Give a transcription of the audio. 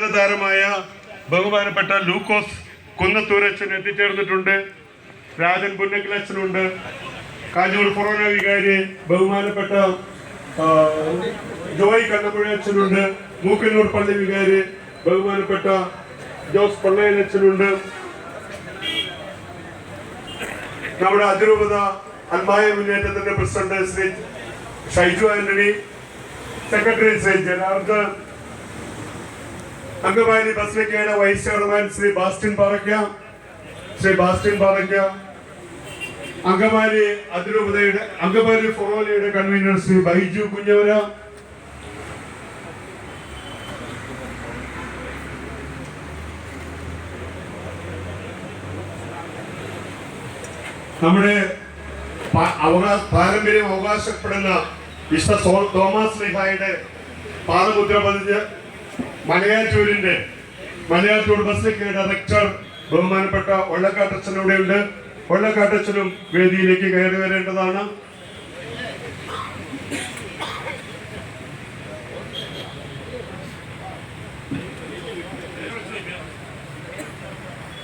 ബഹുമാന താരമായ ബഹുമാനപ്പെട്ട ലൂക്കോസ് കുന്നത്തൂരച്ചൻ എത്തിച്ചേർന്നിട്ടുണ്ട്. രാജൻ പുന്നക്കിലച്ചനുണ്ട് കാഞ്ഞൂർ ഫൊറോന വികാരി ബഹുമാനപ്പെട്ട ജോയ് കണ്ണപ്പുഴ അച്ഛനുണ്ട്. മൂക്കന്നൂർ പള്ളി വികാരി ബഹുമാനപ്പെട്ട ജോസ് പള്ളയനച്ഛനുണ്ട് നമ്മുടെ അതിരൂപത അൽമായ മുന്നേറ്റത്തിന്റെ പ്രസിഡന്റ് ശ്രീ ഷൈജു ആന്റണി സെക്രട്ടറി ശ്രീ ജനാർദ്ദൻ അങ്കമാലി ബസ്ലിക്കയുടെ വൈസ് ചെയർമാൻ ശ്രീ ബാസ്റ്റിൻ പാറയ്ക്ക ശ്രീ ബാസ്റ്റിൻ പാറയ്ക്ക അങ്കമാലി അതിരൂപതയുടെ അങ്കമാലി ഫൊറോലയുടെ കൺവീനർ ശ്രീ ബൈജു കുഞ്ഞവര നമ്മുടെ പാരമ്പര്യം അവകാശപ്പെടുന്ന വിശ്വ തോമസ് ലിഹായുടെ പാദമുദ്ര പതിഞ്ഞ് മലയാറ്റൂരിന്റെ മലയാറ്റൂർ ബസ്ലിക്കയുടെ റെക്ടർ ബഹുമാനപ്പെട്ട ഒള്ളക്കാട്ടച്ഛൻ ഇവിടെയുണ്ട് ഒള്ളക്കാട്ടച്ഛനും വേദിയിലേക്ക് കയറി വരേണ്ടതാണ്.